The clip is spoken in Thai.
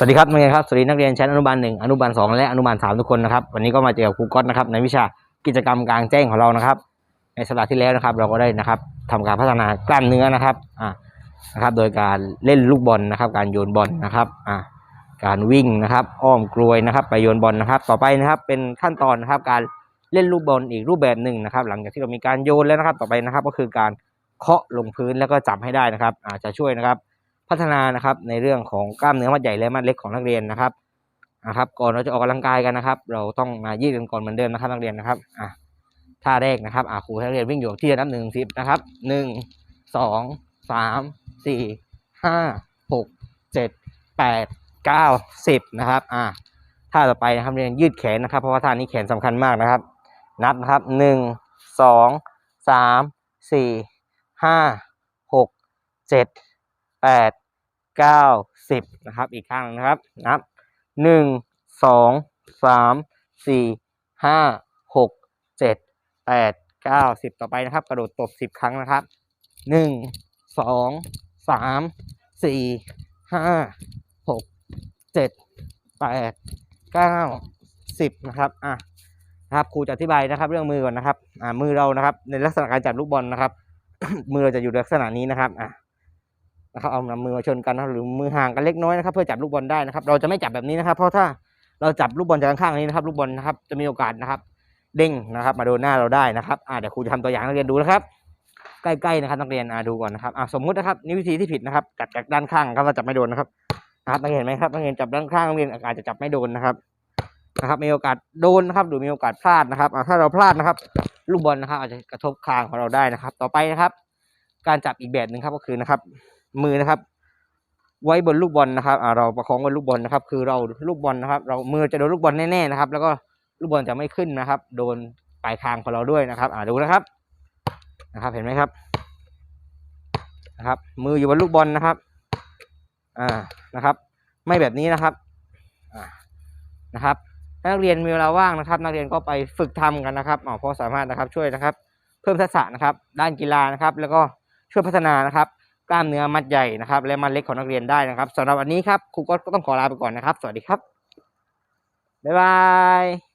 สวัสดีครับนักเรียนครับ สวัสดีนักเรียนชั้นอนุบาลหนึ่งอนุบาลสองและอนุบาลสามทุกคนนะครับ วันนี้ก็มาเจอกับครูก๊อตนะครับในวิชากิจกรรมกลางแจ้งของเรานะครับ ในสัปดาห์ที่แล้วนะครับ เราก็ได้นะครับทำการพัฒนากล้ามเนื้อนะครับอ่านะครับ โดยการเล่นลูกบอลนะครับ การโยนบอลนะครับอ่าการวิ่งนะครับ อ้อมกลวยนะครับ ไปโยนบอลนะครับ ต่อไปนะครับเป็นขั้นตอนนะครับ การเล่นลูกบอลอีกรูปแบบหนึ่งนะครับ หลังจากที่เรามีการโยนแล้วนะครับ ต่อไปนะครับ ก็คือการเคาะลงพื้นแล้วก็จับให้ได้นะครับอาจจะช่วยนะครับ พัฒนานะครับ ในเรื่องของกล้ามเนื้อมัดใหญ่และมัดเล็กของนักเรียนนะครับนะครับ ก่อนเราจะออกกำลังกายกันนะครับ เราต้องมายืดกันก่อนเหมือนเดิมนะครับนักเรียนนะครับอะท่าแรกนะครับอะครูให้นักเรียนวิ่งอยู่ที่นับหนึ่งสิบนะครับหนึ่งสองสามสี่ห้าหกเจ็ดแปดเก้าสิบนะครับอะท่าต่อไปนะครับเรียนยืดแขนนะครับ เพราะว่าท่านี้แขนสำคัญมากนะครับ นับนะครับหนึ่งสองสามสี่ห้าหกเจ็ด แปดเก้าสิบนะครับ อีกข้างหนึ่งนะครับนับหนึ่งสองสามสี่ห้าหกเจ็ดแปดเก้าสิบต่อไปนะครับ กระโดดตบสิบครั้งนะครับหนึ่งสองสามสี่ห้าหกเจ็ดแปดเก้าสิบนะครับอะนะครับครูจะอธิบายนะครับเรื่องมือก่อนนะครับอ่ามือเรานะครับ ในลักษณะการจับลูกบอลนะครับ มือเราจะอยู่ลักษณะนี้นะครับอะ นะครับเอานำมือมาชนกันนะหรือมือห่างกันเล็กน้อยนะครับ เพื่อจับลูกบอลได้นะครับ เราจะไม่จับแบบนี้นะครับ เพราะถ้าเราจับลูกบอลจากข้างๆนี้นะครับ ลูกบอลนะครับจะมีโอกาสนะครับ เด้งนะครับ มาโดนหน้าเราได้นะครับอ่าเดี๋ยวครูจะทำตัวอย่างให้นักเรียนดูนะครับ ใกล้ๆนะครับนักเรียนอ่าดูก่อนนะครับอ่าสมมุตินะครับนี่วิธีที่ผิดนะครับจับจากด้านข้างครับเราจับไม่โดนนะครับนะครับนักเรียนเห็นไหมครับนักเรียนจับด้านข้างนักเรียนอาจจะจับไม่โดนนะครับนะครับมีโอกาสโดนนะครับหรือมีโอกาสพลาดนะครับอ่าถ้าเราพลาดนะครับ ลูกบอลนะครับ อาจจะกระทบคางของเราได้นะครับ ต่อไปนะครับ การจับอีกแบบหนึ่งครับก็คือนะครับ มือนะครับ ไว้บนลูกบอลนะครับอ่าเราประคองบนลูกบอลนะครับ คือเราลูกบอลนะครับ เรามือจะโดนลูกบอลแน่ๆนะครับ แล้วก็ลูกบอลจะไม่ขึ้นนะครับ โดนปลายคางของเราด้วยนะครับอ่าดูนะครับนะครับ เห็นไหมครับนะครับ มืออยู่บนลูกบอลนะครับ อ่านะครับ ไม่แบบนี้นะครับอ่านะครับนักเรียนมีเวลาว่างนะครับ นักเรียนก็ไปฝึกทำกันนะครับอ๋อเพราะสามารถนะครับช่วยนะครับ เพิ่มทักษะนะครับ ด้านกีฬานะครับ แล้วก็ช่วยพัฒนานะครับ กล้ามเนื้อมัดใหญ่นะครับ และมัดเล็กของนักเรียนได้นะครับสำหรับวันนี้ครับครูก็ต้องขอลาไปก่อนนะครับ สวัสดีครับบ๊ายบาย